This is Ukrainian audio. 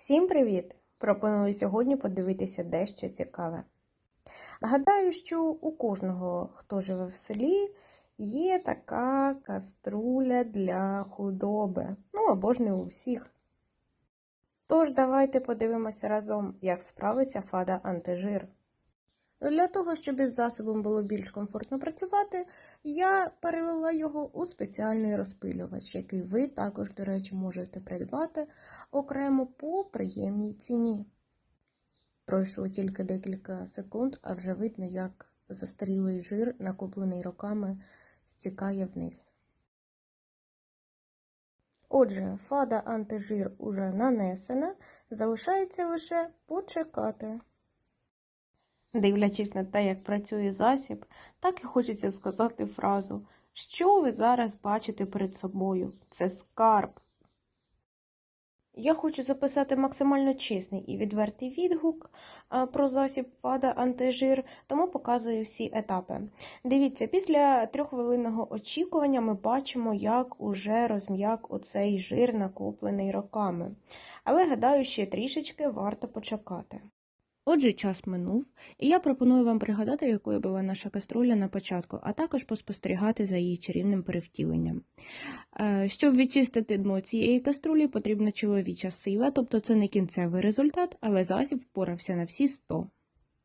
Всім привіт! Пропоную сьогодні подивитися дещо цікаве. Гадаю, що у кожного, хто живе в селі, є така каструля для худоби. Ну або ж не у всіх. Тож давайте подивимося разом, як справиться фада антижир. Для того, щоб із засобом було більш комфортно працювати, я перевела його у спеціальний розпилювач, який ви також, до речі, можете придбати окремо по приємній ціні. Пройшло тільки декілька секунд, а вже видно, як застарілий жир, накоплений роками, стікає вниз. Отже, фада антижир уже нанесена, залишається лише почекати. Дивлячись на те, як працює засіб, так і хочеться сказати фразу Що ви зараз бачите перед собою? Це скарб. Я хочу записати максимально чесний і відвертий відгук про засіб фада антижир, тому показую всі етапи. Дивіться, після трьоххвилинного очікування ми бачимо, як уже розм'як оцей жир, накоплений роками. Але гадаю, ще трішечки варто почекати. Отже, час минув, і я пропоную вам пригадати, якою була наша каструля на початку, а також поспостерігати за її чарівним перевтіленням. Е, Щоб відчистити дно цієї каструлі, потрібна чоловіча сила, тобто це не кінцевий результат, але засіб впорався на всі 100.